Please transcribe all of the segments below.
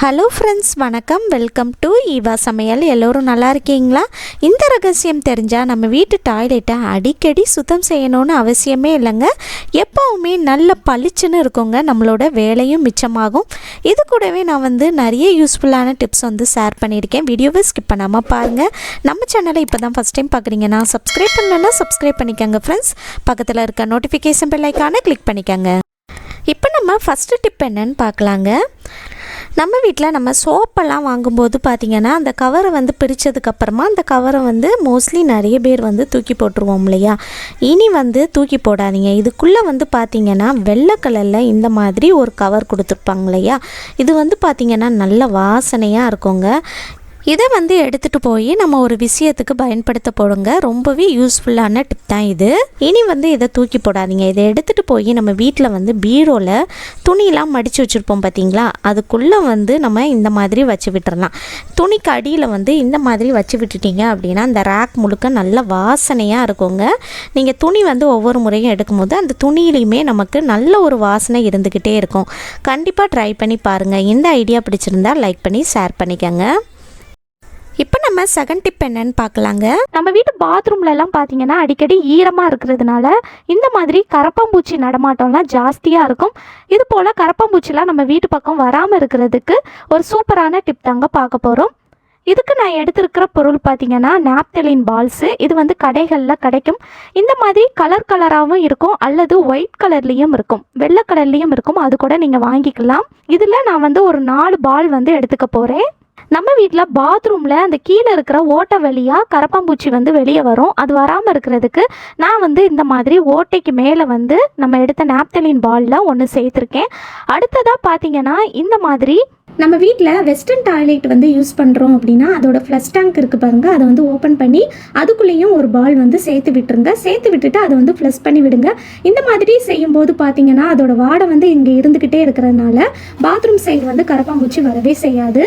Hello friends வணக்கம். Welcome to Eva சமையல். எல்லோரும் நல்லா இருக்கீங்களா? இந்த ரகசியம் தெரிஞ்சால் நம்ம வீட்டு டாய்லெட்டை அடிக்கடி சுத்தம் செய்யணும்னு அவசியமே இல்லைங்க. எப்போவுமே நல்ல பளிச்சுன்னு இருக்குங்க. நம்மளோட வேலையும் மிச்சமாகும். இது கூடவே நான் வந்து நிறைய யூஸ்ஃபுல்லான டிப்ஸ் வந்து ஷேர் பண்ணியிருக்கேன். வீடியோவை ஸ்கிப் பண்ணாமல் பாருங்கள் நம்ம சேனலை இப்போ தான் ஃபஸ்ட் டைம் பார்க்குறீங்கன்னா சப்ஸ்கிரைப் பண்ணலன்னா சப்ஸ்கிரைப் பண்ணிக்கோங்க ஃப்ரெண்ட்ஸ் பக்கத்தில் இருக்க நோட்டிஃபிகேஷன் பெல்லைக்கான கிளிக் பண்ணிக்கோங்க. இப்போ நம்ம ஃபஸ்ட்டு டிப் என்னன்னு பார்க்கலாங்க. நம்ம வீட்டில் நம்ம சோப்பெல்லாம் வாங்கும்போது பார்த்திங்கன்னா அந்த கவரை வந்து பிரித்ததுக்கப்புறமா அந்த கவரை வந்து மோஸ்ட்லி நிறைய பேர் வந்து தூக்கி போட்டுருவோம் இல்லையா? இனி வந்து தூக்கி போடாதீங்க. இதுக்குள்ளே வந்து பார்த்திங்கன்னா வெள்ளை கலரில் இந்த மாதிரி ஒரு கவர் கொடுத்துருப்பாங்க இல்லையா? இது வந்து பார்த்திங்கன்னா நல்ல வாசனையாக இருக்குங்க. இதை வந்து எடுத்துகிட்டு போய் நம்ம ஒரு விஷயத்துக்கு பயன்படுத்த போடுங்க ரொம்பவே யூஸ்ஃபுல்லான டிப் தான் இது. இனி வந்து இதை தூக்கி போடாதீங்க. இதை எடுத்துகிட்டு போய் நம்ம வீட்டில் வந்து பீரோவில் துணியெல்லாம் மடித்து வச்சுருப்போம் பார்த்தீங்களா அதுக்குள்ளே வந்து நம்ம இந்த மாதிரி வச்சு விட்டுறலாம். துணிக்கு அடியில் வந்து இந்த மாதிரி வச்சு விட்டுட்டீங்க அப்படின்னா அந்த ரேக் முழுக்க நல்ல வாசனையாக இருக்குங்க. நீங்கள் துணி வந்து ஒவ்வொரு முறையும் எடுக்கும்போது அந்த துணியிலையுமே நமக்கு நல்ல ஒரு வாசனை இருந்துக்கிட்டே இருக்கும். கண்டிப்பாக ட்ரை பண்ணி பாருங்கள் இந்த ஐடியா பிடிச்சிருந்தா லைக் பண்ணி ஷேர் பண்ணிக்கோங்க. நம்ம செகண்ட் டிப் என்னன்னு பார்க்கலாங்க. நம்ம வீட்டு பாத்ரூம்ல எல்லாம் பார்த்தீங்கன்னா அடிக்கடி ஈரமாக இருக்கிறதுனால இந்த மாதிரி கரப்பாம்பூச்சி நடமாட்டம்லாம் ஜாஸ்தியாக இருக்கும். இது போல் கரப்பாம்பூச்சிலாம் நம்ம வீட்டு பக்கம் வராமல் இருக்கிறதுக்கு ஒரு சூப்பரான டிப் தாங்க பார்க்க போகிறோம் இதுக்கு நான் எடுத்திருக்கிற பொருள் பார்த்தீங்கன்னா நாப்தலின் பால்ஸு இது வந்து கடைகளில் கிடைக்கும். இந்த மாதிரி கலர் கலராகவும் இருக்கும் அல்லது ஒயிட் கலர்லேயும் இருக்கும். வெள்ளை கலர்லேயும் இருக்கும். அது கூட நீங்கள் வாங்கிக்கலாம். இதில் நான் வந்து ஒரு நாலு பால் வந்து எடுத்துக்க போகிறேன் நம்ம வீட்டில் பாத்ரூமில் அந்த கீழே இருக்கிற ஓட்டை வழியாக கரப்பாம்பூச்சி வந்து வெளியே வரும். அது வராமல் இருக்கிறதுக்கு நான் வந்து இந்த மாதிரி ஓட்டைக்கு மேலே வந்து நம்ம எடுத்த நாப்தலின் பாலில் ஒன்று சேர்த்துருக்கேன். அடுத்ததாக பார்த்தீங்கன்னா இந்த மாதிரி நம்ம வீட்டில் வெஸ்டர்ன் டாய்லெட் வந்து யூஸ் பண்ணுறோம் அப்படின்னா அதோட ஃப்ளஷ் டேங்க் இருக்குது பாருங்க. அதை வந்து ஓப்பன் பண்ணி அதுக்குள்ளேயும் ஒரு பால் வந்து சேர்த்து விட்டுருங்க. சேர்த்து விட்டுட்டு அதை வந்து ஃப்ளஷ் பண்ணி விடுங்க. இந்த மாதிரி செய்யும்போது பார்த்தீங்கன்னா அதோட வாடை வந்து இங்கே இருந்துக்கிட்டே இருக்கிறதுனால பாத்ரூம் சைடு வந்து கரப்பாம்பூச்சி வரவே செய்யாது.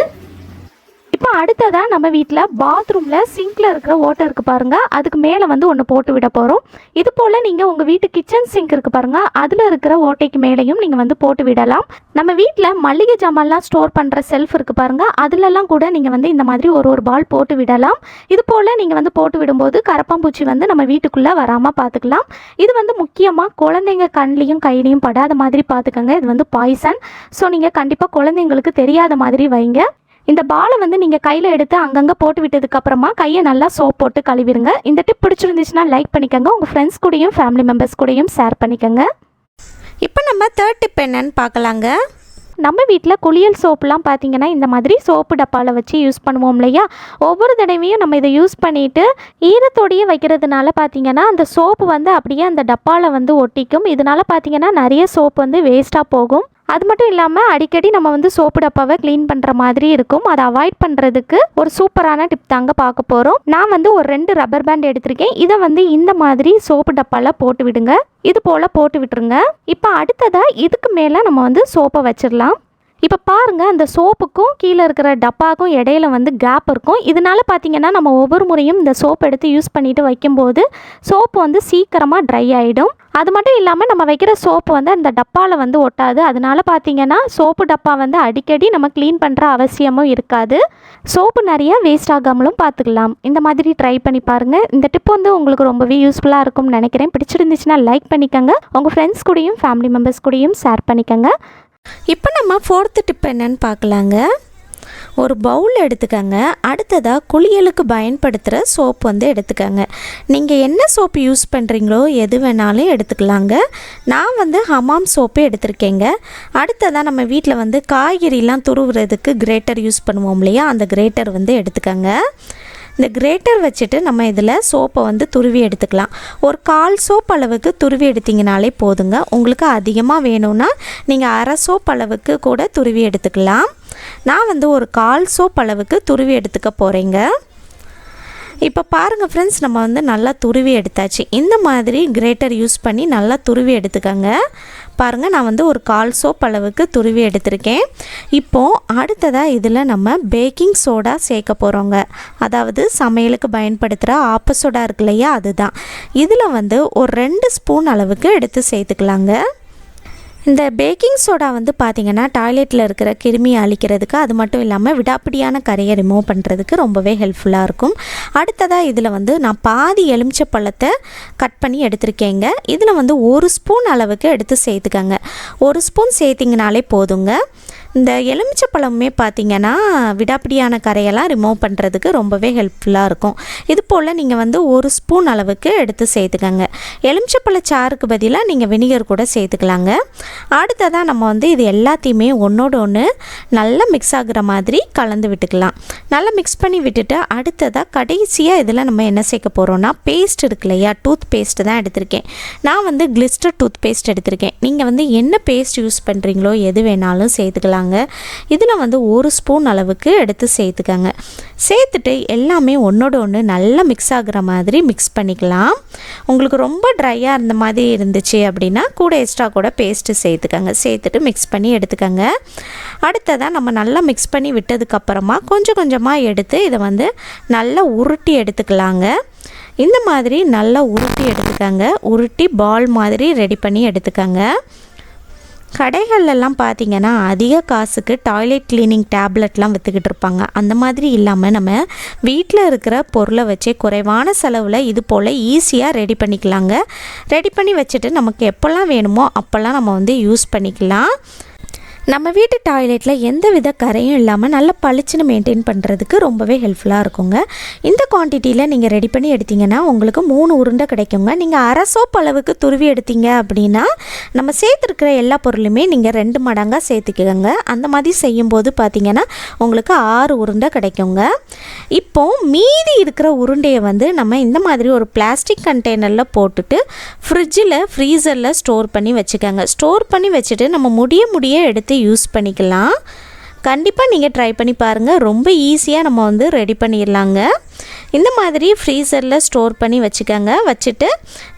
இப்போ அடுத்ததாக நம்ம வீட்டில் பாத்ரூமில் சிங்கில் இருக்கிற ஓட்டை இருக்குது பாருங்கள் அதுக்கு மேலே வந்து ஒன்று போட்டு விட போகிறோம் இது போல் நீங்கள் உங்கள் வீட்டு கிச்சன் சிங்க் இருக்குது பாருங்கள் அதில் இருக்கிற ஓட்டைக்கு மேலேயும் நீங்கள் வந்து போட்டு விடலாம். நம்ம வீட்டில் மளிகை ஜாமான்லாம் ஸ்டோர் பண்ணுற செல்ஃப் இருக்குது பாருங்கள் அதிலெல்லாம் கூட நீங்கள் வந்து இந்த மாதிரி ஒரு ஒரு பால் போட்டு விடலாம். இது போல் நீங்கள் வந்து போட்டு விடும்போது கரப்பாம்பூச்சி வந்து நம்ம வீட்டுக்குள்ளே வராமல் பார்த்துக்கலாம் இது வந்து முக்கியமாக குழந்தைங்க கண்லேயும் கையிலையும் படாத மாதிரி பார்த்துக்கோங்க இது வந்து பாய்சன் ஸோ நீங்கள் கண்டிப்பாக குழந்தைங்களுக்கு தெரியாத மாதிரி வைங்க. இந்த பாலை வந்து நீங்கள் கையில் எடுத்து அங்கங்கே போட்டு விட்டதுக்கு அப்புறமா கையை நல்லா சோப் போட்டு கழுவிடுங்க. இந்த டிப் பிடிச்சிருந்துச்சுன்னா லைக் பண்ணிக்கோங்க. உங்கள் ஃப்ரெண்ட்ஸ் கூடயும் ஃபேமிலி மெம்பர்ஸ் கூடயும் ஷேர் பண்ணிக்கோங்க. இப்போ நம்ம தேர்ட் டிப் என்னன்னு பார்க்கலாங்க. நம்ம வீட்டில் குளியல் சோப்புலாம் பார்த்தீங்கன்னா இந்த மாதிரி சோப்பு டப்பாவில் வச்சு யூஸ் பண்ணுவோம் இல்லையா? ஒவ்வொரு தடவையும் நம்ம இதை யூஸ் பண்ணிவிட்டு ஈரத்தோடையே வைக்கிறதுனால பார்த்தீங்கன்னா அந்த சோப்பு வந்து அப்படியே அந்த டப்பாவில் வந்து ஒட்டிக்கும். இதனால பார்த்தீங்கன்னா நிறைய சோப்பு வந்து வேஸ்ட்டாக போகும். அது மட்டும் இல்லாமல் அடிக்கடி நம்ம வந்து சோப்பு டப்பாவை க்ளீன் பண்ணுற மாதிரி இருக்கும். அதை அவாய்ட் பண்ணுறதுக்கு ஒரு சூப்பரான டிப் தாங்க பார்க்க போகிறோம் நான் வந்து ஒரு ரெண்டு ரப்பர் பேண்ட் எடுத்திருக்கேன். இதை வந்து இந்த மாதிரி சோப்பு டப்பாவில் போட்டு விடுங்க. இது போல் போட்டு விட்டுருங்க. இப்போ அடுத்ததாக இதுக்கு மேலே நம்ம வந்து சோப்பை வச்சிடலாம். இப்போ பாருங்கள் அந்த சோப்புக்கும் கீழே இருக்கிற டப்பாக்கும் இடையில வந்து கேப் இருக்கும். இதனால பார்த்தீங்கன்னா நம்ம ஒவ்வொரு முறையும் இந்த சோப் எடுத்து யூஸ் பண்ணிட்டு வைக்கும்போது சோப்பு வந்து சீக்கிரமாக ட்ரை ஆகிடும் அது மட்டும் இல்லாமல் நம்ம வைக்கிற சோப்பு வந்து அந்த டப்பாவில் வந்து ஒட்டாது. அதனால பார்த்தீங்கன்னா சோப்பு டப்பா வந்து அடிக்கடி நம்ம க்ளீன் பண்ணுற அவசியமும் இருக்காது. சோப்பு நிறையா வேஸ்ட் ஆகாமலும் பார்த்துக்கலாம் இந்த மாதிரி ட்ரை பண்ணி பாருங்கள் இந்த டிப் வந்து உங்களுக்கு ரொம்பவே யூஸ்ஃபுல்லாக இருக்கும்னு நினைக்கிறேன். பிடிச்சிருந்துச்சுன்னா லைக் பண்ணிக்கோங்க. உங்கள் ஃப்ரெண்ட்ஸ் கூடயும் ஃபேமிலி மெம்பர்ஸ் கூடயும் ஷேர் பண்ணிக்கோங்க. இப்போ நம்ம ஃபோர்த்து டிப் என்னன்னு பார்க்கலாங்க. ஒரு பவுல் எடுத்துக்கங்க. அடுத்ததாக குளியலுக்கு பயன்படுத்துகிற சோப் வந்து எடுத்துக்கங்க. நீங்கள் என்ன சோப்பு யூஸ் பண்ணுறீங்களோ எது வேணாலும் எடுத்துக்கலாங்க. நான் வந்து ஹமாம் சோப்பு எடுத்திருக்கேங்க. அடுத்ததாக நம்ம வீட்டில் வந்து காய்கறிலாம் துருவுறதுக்கு கிரேட்டர் யூஸ் பண்ணுவோம் இல்லையா? அந்த கிரேட்டர் வந்து எடுத்துக்கங்க. இந்த கிரேட்டர் வச்சுட்டு நம்ம இதில் சோப்பை வந்து துருவி எடுத்துக்கலாம். ஒரு கால் சோப் அளவுக்கு துருவி எடுத்திங்கனாலே போதுங்க. உங்களுக்கு அதிகமாக வேணும்னா நீங்கள் அரை சோப் அளவுக்கு கூட துருவி எடுத்துக்கலாம். நான் வந்து ஒரு கால் சோப் அளவுக்கு துருவி எடுத்துக்க போகிறேங்க இப்போ பாருங்கள் ஃப்ரெண்ட்ஸ் நம்ம வந்து நல்லா துருவி எடுத்தாச்சு. இந்த மாதிரி கிரேட்டர் யூஸ் பண்ணி நல்லா துருவி எடுத்துக்கோங்க. பாருங்கள் நான் வந்து ஒரு கால் சோப் அளவுக்கு துருவி எடுத்திருக்கேன். இப்போது அடுத்ததாக இதில் நம்ம பேக்கிங் சோடா சேர்க்க போகிறோங்க அதாவது சமையலுக்கு பயன்படுத்துகிற ஆப்ப சோடா இருக்கு இல்லையா அதுதான். இதில் வந்து ஒரு ரெண்டு ஸ்பூன் அளவுக்கு எடுத்து சேர்த்துக்கலாங்க. இந்த பேக்கிங் சோடா வந்து பார்த்திங்கன்னா டாய்லெட்டில் இருக்கிற கிருமியை அழிக்கிறதுக்கு அது மட்டும் இல்லாமல் விடாப்பிடியான கரையை ரிமூவ் பண்ணுறதுக்கு ரொம்பவே ஹெல்ப்ஃபுல்லாக இருக்கும். அடுத்ததாக இதில் வந்து நான் பாதி எலுமிச்சை பழத்தை கட் பண்ணி எடுத்திருக்கேங்க. இதில் வந்து ஒரு ஸ்பூன் அளவுக்கு எடுத்து சேர்த்துக்கங்க. ஒரு ஸ்பூன் சேர்த்திங்கனாலே போதுங்க. இந்த எலுமிச்சை பழமுமே பார்த்திங்கன்னா விடாப்பிடியான கரையெல்லாம் ரிமூவ் பண்ணுறதுக்கு ரொம்பவே ஹெல்ப்ஃபுல்லாக இருக்கும். இது போல் நீங்கள் வந்து ஒரு ஸ்பூன் அளவுக்கு எடுத்து சேர்த்துக்கோங்க. எலுமிச்சப்பழ சாருக்கு பதிலாக நீங்கள் வினிகர் கூட சேர்த்துக்கலாங்க. அடுத்ததாக நம்ம வந்து இது எல்லாத்தையுமே ஒன்றோட ஒன்று நல்லா மிக்ஸ் ஆகுற மாதிரி கலந்து விட்டுக்கலாம். நல்லா மிக்ஸ் பண்ணி விட்டுட்டு அடுத்ததாக கடைசியாக இதில் நம்ம என்ன சேர்க்க போகிறோம்னா பேஸ்ட் இருக்கு இல்லையா? டூத் பேஸ்ட்டு தான் எடுத்திருக்கேன். நான் வந்து கிளிஸ்டர் டூத் பேஸ்ட் எடுத்திருக்கேன். நீங்கள் வந்து என்ன பேஸ்ட் யூஸ் பண்ணுறீங்களோ எது வேணாலும் சேர்த்துக்கலாம். சேர்த்துக்கலாங்க இதில் வந்து ஒரு ஸ்பூன் அளவுக்கு எடுத்து சேர்த்துக்கங்க. சேர்த்துட்டு எல்லாமே ஒன்றோட ஒன்று நல்லா மிக்ஸ் ஆகுற மாதிரி மிக்ஸ் பண்ணிக்கலாம். உங்களுக்கு ரொம்ப ட்ரையாக இருந்த மாதிரி இருந்துச்சு அப்படின்னா கூட எக்ஸ்ட்ரா கூட பேஸ்ட்டு சேர்த்துக்கங்க. சேர்த்துட்டு மிக்ஸ் பண்ணி எடுத்துக்கங்க. அடுத்ததாக நம்ம நல்லா மிக்ஸ் பண்ணி விட்டதுக்கப்புறமா கொஞ்சம் கொஞ்சமாக எடுத்து இதை வந்து நல்லா உருட்டி எடுத்துக்கலாங்க. இந்த மாதிரி நல்லா உருட்டி எடுத்துக்கங்க. உருட்டி பால் மாதிரி ரெடி பண்ணி எடுத்துக்கங்க. கடைகள்லாம் பார்த்தீங்கன்னா அதிக காசுக்கு டாய்லெட் கிளீனிங் டேப்லெட்லாம் விற்றுக்கிட்டு இருப்பாங்க. அந்த மாதிரி இல்லாமல் நம்ம வீட்டில் இருக்கிற பொருளை வச்சே குறைவான செலவில் இது போல் ஈஸியாக ரெடி பண்ணிக்கலாங்க. ரெடி பண்ணி வச்சுட்டு நமக்கு எப்போல்லாம் வேணுமோ அப்போல்லாம் நம்ம வந்து யூஸ் பண்ணிக்கலாம். நம்ம வீட்டு டாய்லெட்டில் எந்த வித கரையும் இல்லாமல் நல்ல பளிச்சுன்னு மெயின்டைன் பண்ணுறதுக்கு ரொம்பவே ஹெல்ப்ஃபுல்லாக இருக்குங்க. இந்த குவான்டிட்டியில் நீங்கள் ரெடி பண்ணி எடுத்தீங்கன்னா உங்களுக்கு மூணு உருண்டை கிடைக்குங்க. நீங்கள் அரை சோப் அளவுக்கு துருவி எடுத்தீங்க அப்படின்னா நம்ம சேர்த்துருக்கிற எல்லா பொருளுமே நீங்கள் ரெண்டு மடங்காக சேர்த்துக்கோங்க. அந்த மாதிரி செய்யும்போது பார்த்தீங்கன்னா உங்களுக்கு ஆறு உருண்டை கிடைக்குங்க. இப்போ மீதி இருக்கிற உருண்டையை வந்து நம்ம இந்த மாதிரி ஒரு பிளாஸ்டிக் கண்டெய்னரில் போட்டுட்டு ஃப்ரிட்ஜில் ஃப்ரீசரில் ஸ்டோர் பண்ணி வச்சுக்கோங்க. ஸ்டோர் பண்ணி வச்சுட்டு நம்ம முடிய முடிய எடுத்து யூஸ் பண்ணிக்கலாம். கண்டிப்பாக நீங்கள் ட்ரை பண்ணி பாருங்கள் ரொம்ப ஈஸியாக நம்ம வந்து ரெடி பண்ணிடலாங்க. இந்த மாதிரி ஃப்ரீசரில் ஸ்டோர் பண்ணி வச்சுக்கோங்க. வச்சுட்டு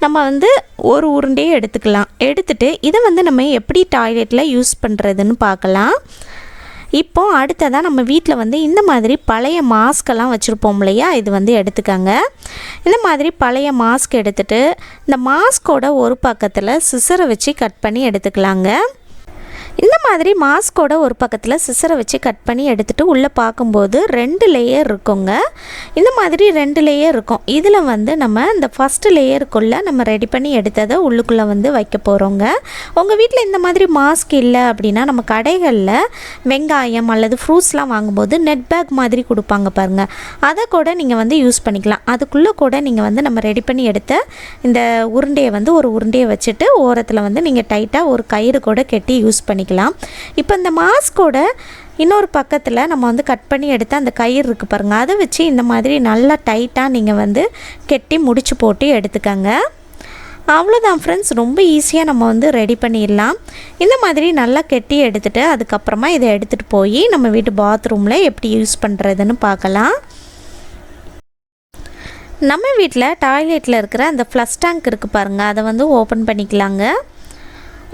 நம்ம வந்து ஒரு உருண்டையே எடுத்துக்கலாம். எடுத்துட்டு இதை வந்து நம்ம எப்படி டாய்லெட்டில் யூஸ் பண்ணுறதுன்னு பார்க்கலாம். இப்போ அடுத்ததாக நம்ம வீட்டில் வந்து இந்த மாதிரி பழைய மாஸ்கெல்லாம் வச்சுருப்போம் இல்லையா? இது வந்து எடுத்துக்கோங்க. இந்த மாதிரி பழைய மாஸ்க் எடுத்துகிட்டு இந்த மாஸ்கோட ஒரு பக்கத்தில் சிசரை வச்சு கட் பண்ணி எடுத்துக்கலாங்க. இந்த மாதிரி மாஸ்கோட ஒரு பக்கத்தில் சிசரை வச்சு கட் பண்ணி எடுத்துகிட்டு உள்ளே பார்க்கும்போது ரெண்டு லேயர் இருக்குங்க. இந்த மாதிரி ரெண்டு லேயர் இருக்கும். இதில் வந்து நம்ம இந்த ஃபஸ்ட்டு லேயருக்குள்ளே நம்ம ரெடி பண்ணி எடுத்ததை உள்ளுக்குள்ளே வந்து வைக்க போகிறோங்க உங்கள் வீட்டில் இந்த மாதிரி மாஸ்க் இல்லை அப்படின்னா நம்ம கடைகளில் வெங்காயம் அல்லது ஃப்ரூட்ஸ்லாம் வாங்கும்போது நெட் பேக் மாதிரி கொடுப்பாங்க பாருங்கள் அதை கூட நீங்கள் வந்து யூஸ் பண்ணிக்கலாம். அதுக்குள்ளே கூட நீங்கள் வந்து நம்ம ரெடி பண்ணி எடுத்த இந்த உருண்டையை வந்து ஒரு உருண்டையை வச்சுட்டு ஓரத்தில் வந்து நீங்கள் டைட்டாக ஒரு கயிறு கூட கெட்டி யூஸ் பண்ணி பண்ணிக்கலாம். இப்போ இந்த மாஸ்கோட இன்னொரு பக்கத்தில் நம்ம வந்து கட் பண்ணி எடுத்து அந்த கயிறு இருக்குது பாருங்கள் அதை வச்சு இந்த மாதிரி நல்லா டைட்டாக நீங்கள் வந்து கெட்டி முடிச்சு போட்டு எடுத்துக்கங்க. அவ்வளோதான் ஃப்ரெண்ட்ஸ் ரொம்ப ஈஸியாக நம்ம வந்து ரெடி பண்ணிடலாம். இந்த மாதிரி நல்லா கெட்டி எடுத்துகிட்டு அதுக்கப்புறமா இதை எடுத்துகிட்டு போய் நம்ம வீட்டு பாத்ரூமில் எப்படி யூஸ் பண்ணுறதுன்னு பார்க்கலாம். நம்ம வீட்டில் டாய்லெட்டில் இருக்கிற அந்த ஃப்ளஷ் டேங்க் இருக்குது பாருங்கள் அதை வந்து ஓப்பன் பண்ணிக்கலாங்க.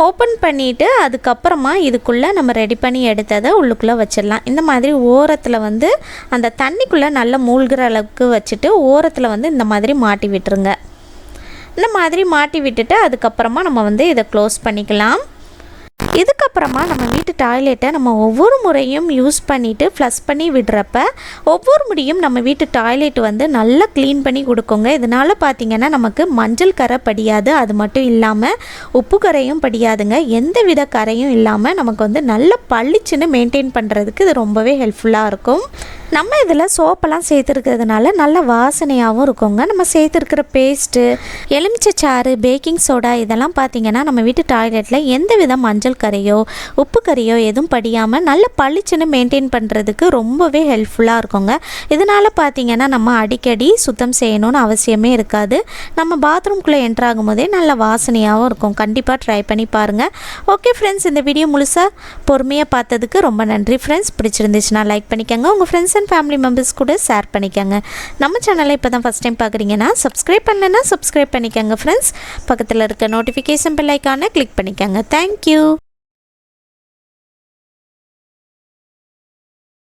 ஓப்பன் பண்ணிவிட்டு அதுக்கப்புறமா இதுக்குள்ளே நம்ம ரெடி பண்ணி எடுத்ததை உள்ளுக்குள்ளே வச்சிடலாம். இந்த மாதிரி ஓரத்தில் வந்து அந்த தண்ணிக்குள்ளே நல்லா மூழ்கிற அளவுக்கு வச்சுட்டு ஓரத்தில் வந்து இந்த மாதிரி மாட்டி விட்டுருங்க. இந்த மாதிரி மாட்டி விட்டுட்டு அதுக்கப்புறமா நம்ம வந்து இதை க்ளோஸ் பண்ணிக்கலாம். இதுக்கப்புறமா நம்ம வீட்டு டாய்லெட்டை நம்ம ஒவ்வொரு முறையும் யூஸ் பண்ணிவிட்டு ஃப்ளஷ் பண்ணி விடுறப்ப ஒவ்வொரு முறையும் நம்ம வீட்டு டாய்லெட் வந்து நல்லா க்ளீன் பண்ணி கொடுக்குங்க. இதனால் பார்த்திங்கன்னா நமக்கு மஞ்சள் கரை படியாது. அது மட்டும் இல்லாமல் உப்பு கரையும் படியாதுங்க. எந்த வித கரையும் இல்லாமல் நமக்கு வந்து நல்ல பளிச்சுன்னு மெயின்டைன் பண்ணுறதுக்கு இது ரொம்பவே ஹெல்ப்ஃபுல்லாக இருக்கும். நம்ம இதில் சோப்பெல்லாம் சேர்த்துருக்கிறதுனால நல்ல வாசனையாகவும் இருக்குங்க. நம்ம சேர்த்துருக்கிற பேஸ்ட்டு எலுமிச்சைச்சாறு பேக்கிங் சோடா இதெல்லாம் பார்த்திங்கன்னா நம்ம வீட்டு டாய்லெட்டில் எந்த வித மஞ்சள் கரையோ உப்பு கறியோ எதுவும் படியாமல் நல்ல பளிச்சுன்னு மெயின்டைன் பண்ணுறதுக்கு ரொம்பவே ஹெல்ப்ஃபுல்லாக இருக்குங்க. இதனால் பார்த்திங்கன்னா நம்ம அடிக்கடி சுத்தம் செய்யணும்னு அவசியமே இருக்காது. நம்ம பாத்ரூம்குள்ளே என்ட்ரு ஆகும்போதே நல்ல வாசனையாகவும் இருக்கும். கண்டிப்பாக ட்ரை பண்ணி பாருங்கள் ஓகே ஃப்ரெண்ட்ஸ் இந்த வீடியோ முழுசாக பொறுமையாக பார்த்ததுக்கு ரொம்ப நன்றி ஃப்ரெண்ட்ஸ் பிடிச்சிருந்துச்சுன்னா லைக் பண்ணிக்கோங்க. உங்கள் ஃப்ரெண்ட்ஸ் அண்ட் ஃபேமிலி மெம்பர்ஸ் கூட ஷேர் பண்ணிக்கோங்க. நம்ம சேனலை இப்போ தான் ஃபஸ்ட் டைம் பார்க்குறீங்கன்னா சப்ஸ்கிரைப் பண்ணலைன்னா சப்ஸ்கிரைப் பண்ணிக்கோங்க ஃப்ரெண்ட்ஸ் பக்கத்தில் இருக்க நோட்டிஃபிகேஷன் பெல் ஐக்கானை கிளிக் பண்ணிக்கோங்க. Thank you